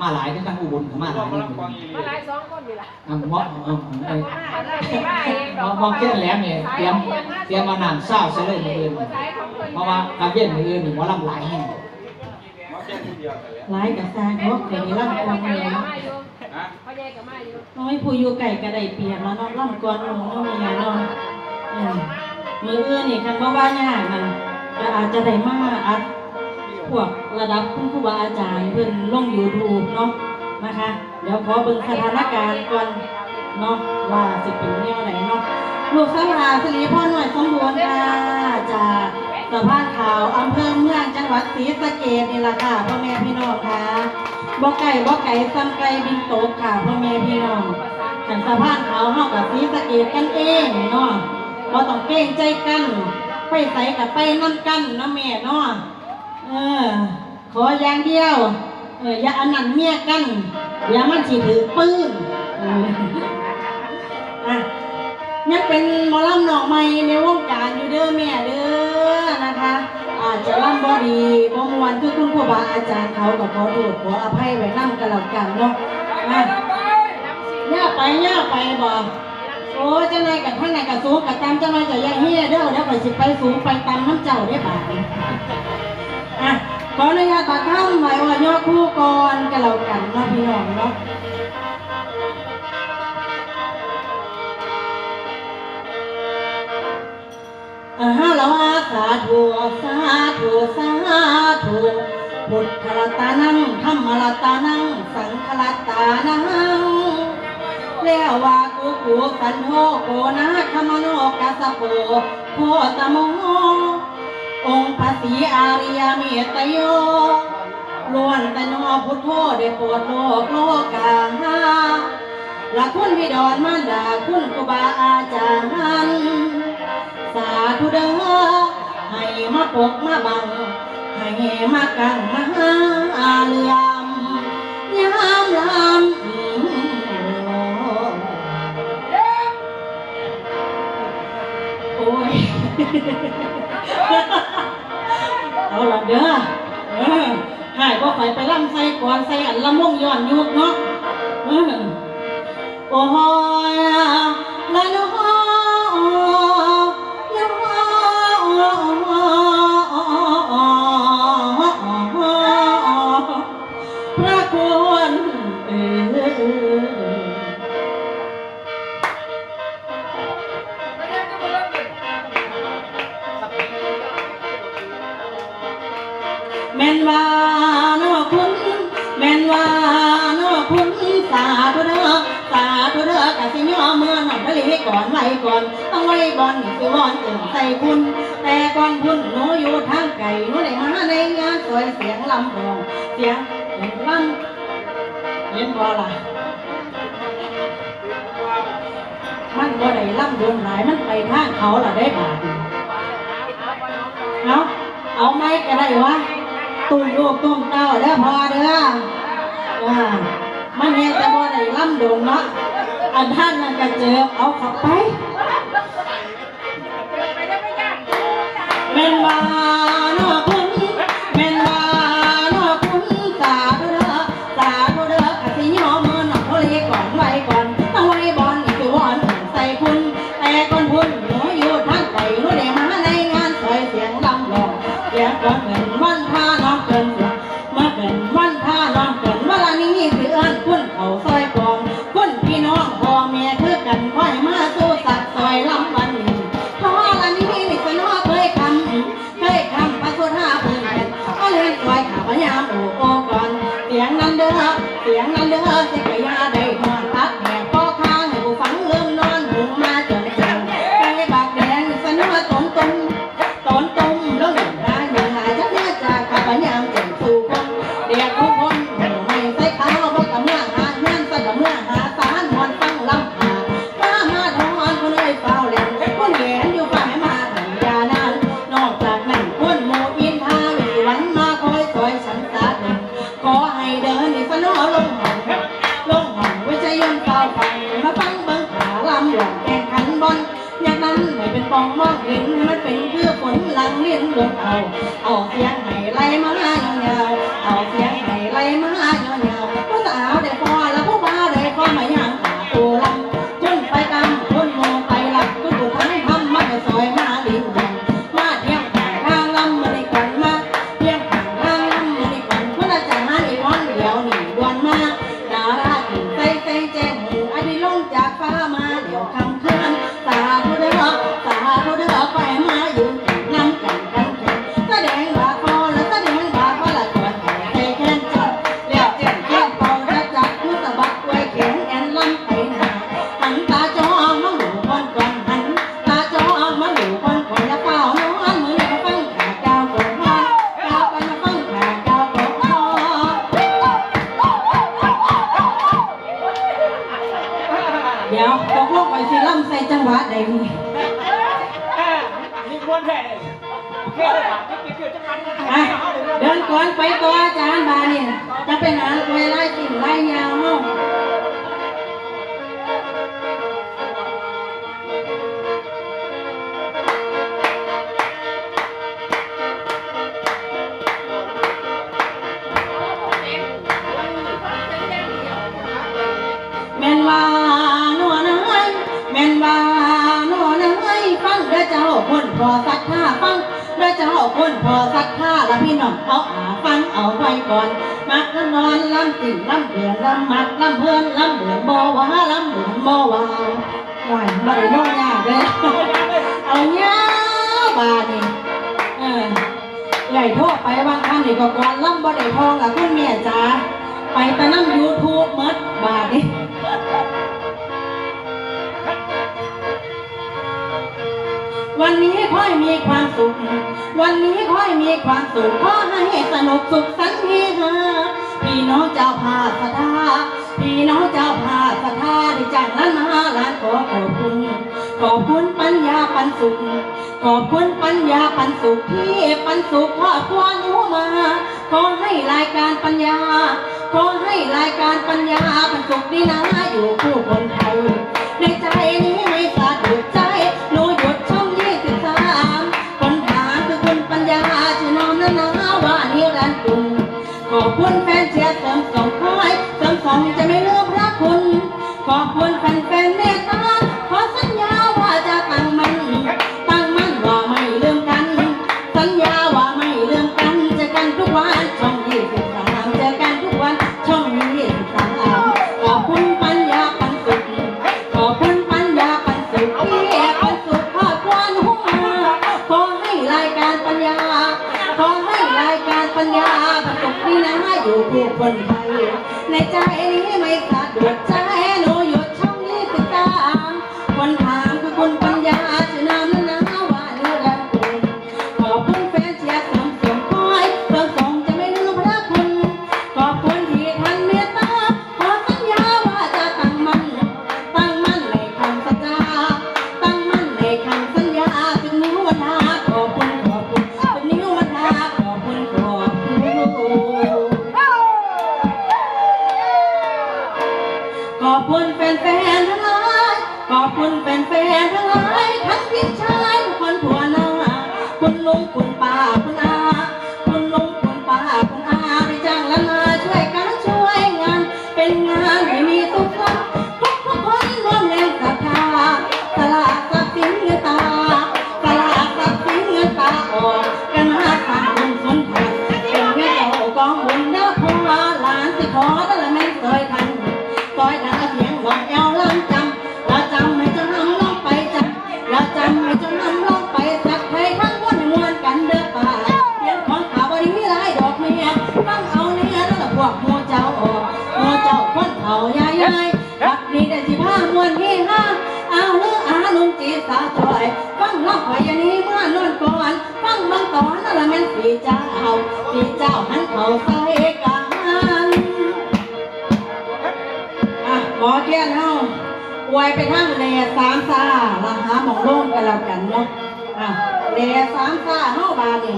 มาหลายทั้งทั้งอุบลก็มาหลายนี่มาหลายสองคนดีล่ะอะหมอเออเออมาได้ที่มาเองดมออกมองเกี้ยนแหลมเนี่ยเตรียมเตรียมมาน้ำเศร้าซะเลยมื้ออื่นเพราะว่าการเย็นมื้ออื่นนี่หมอลำหลายแห่งหลายกับซางเนาะเดี๋ยวนี้ร่ำกวนเลยเนาะพ่อใหญ่กับมาอยู่น้อยผู้อยู่ไก่กระไดเปียกแล้วเนาะร่ำกวนหนูเนาะเมียเนาะเออมืออื่นนี่คันบ่ว่ายากมันก็อาจจะได้มาอัด พวกระดับคุณครูบาอาจารย์เพิ่อนลง YouTube เนาะนะคะ เดี๋ยวขอเบิ่งสถานการณ์ก่อนเนาะว่าสิเป็นแนวไหนเนาะลูกสาวาสิริพรหน่วยสมบูรณ์ค่ะจากสะพานขาวอำเภอเมืองจังหวัดศรีสะเกษนี่แหละค่ะพ่อแม่พี่น้องค่ะบ่ไก่บ่ไก่ซ้ำไก่บินโตกค่ะพ่อแม่พี่น้องขันสะพานเขาวเฮากับสีสะเกดกันเองเนาะบ่ต้องเกรงใจกันไปใส่กับไปนั่นกันนะแม่เนาะ เออ ขออย่างเดียว เอออย่าอันนั้นเมียกัน อย่ามันสิถือปืนเอออะยังเป็นหมอลำหนอกใหม่ในวงการอยู่เด้อแม่เด้อนะคะ อาจจะล่ำบ่ดีบ่มวนคือคุณครูบาอาจารย์เขาก็ขอโทษขออภัยไว้นํกันแล้วกันเนาะอะ ย่าไปย่าไปบ่โอ้จังไดกับท่านไหนกับสูงกับตามจังไดจะย่าเฮียเด้อเดี๋ยวข่อยสิไปสูงไปตามน้ำเจ้าได้บาดนี้ อะขออนุญาตตัดข้ามไว้ว่าย่อคู่ก่อนกันแล้วกันเนาะพี่น้องเนาะอาหาละวาสาธุสาธุสาธุพุทธรัตานังธรรมรัตานัง สังฆรัตานังแล้วว่ากุกุสันโธโกนะขมโนกัสสะโปโคตโม องค์พระศรีอาริยเมตโยล้วนแต่นอพุทโธได้โปรดโลกโลกาละคุณวิดรมารดาคุณครูบาอาจารย์สาธุเด้อให้มาปกมาบัง ให้มากังมาหาเลื่อมยามลำโอ้ย ละเด้อเออหายก็ไปไปล่ำใส่ก่อนใส่อันละม่วงย้อนยุกเนาะเออโอ้ยละน้อพระคุณเออ ธุเด้อกะสิย่อเมื่อนังทะเลก่อนไว้ก่อนต้องไว้บอลนี่สิวอนเอิมใส่คุณแต่ก่อนพุ่นหนูอยู่ทางไกลหนูได้มาในงานสวยเสียงลำพองเสียงเสียงลำเห็นบ่ล่ะมันบ่ได้ลำโดนหลายมันไปทางเขาล่ะได้บาดเอาเอาไม้ก็ได้วะตุ้มลูกตุ้มเต้าเด้อพอเด้ออ่ามันเห็นแต่บ่ได้ลำโดนเนาะ อันท่านนั่นก็เจอเอาเขับไปแม่นว่าน้อคุณแม่นว่าน้อคุณสาธุเด้อสาธุเด้อกะสิยอมมือหนอกเขาเลยก่อนไว้ก่อนต้องไว้บอลนี่คือวอนใส่คุณแต่ก่อนพุ่นหนูอยู่ทางไกลหนูได้มาในงานสวยเสียงลำลองเสียงก่อนเกินวันทาน้องเกินเสียงมาเกินวัน ลงเอา เอาเสียงให้ไล่มา ไปสิล่ำใส่จังหวะใดนี่นี่ม้วนแท้โอเคเลยป่ะนี่เกี่ยวจังหวัดนะอะเดินก่อนไปต่ออาจารย์บาเนี่ยจะไปหาไว้ไล่สิ่งไล่ยาวเนาะ จ้าคนพอสักท่าละพี่น้องเอาอาฟังเอาไว้ก่อน มักนอนลำติ่งลำเบือนลำมัดลำเพื่อนลำเบือนบ่ว่าลำเบือนบ่ว่าหวานบ่ได้โน้ยากเลยเอาเนี้ยบาดนี่เออใหญ่โทษไปบางครั้งนี่ก็ก่อนลำบ่ได้ทองละคุณแม่จ๋าไปแตะนั่งยูทูบมดบาดนี่วันนี้ค่อยมีความสุข วันนี้ค่อยมีความสุขขอให้สนุกสุขสันต์เฮฮาพี่น้องเจ้าพาสถาพี่น้องเจ้าพาสถาได้จ้างล้านมาล้านขอขอบคุณขอบคุณปัญญาปันสุขขอบคุณปัญญาปันสุขที่ปันสุขครอครัวหนูมาขอให้รายการปัญญาขอให้รายการปัญญาปันสุขดีนะอยู่คู่คนไทยในใจนี้ไม่ ยารปัญญาประสบนี่นะอยู่คู่คนไทยในใจนี้ไม่ขาดุดใจ คุณเป็นเฟ เจ้าพี่เจ้าหันเขาใส่กันอะหมอแก้นเฮาอวยไปทางเลสามซาละหาหมองโล่งกันแล้วกันเนาะอะเลสามซาเฮาบาดนี่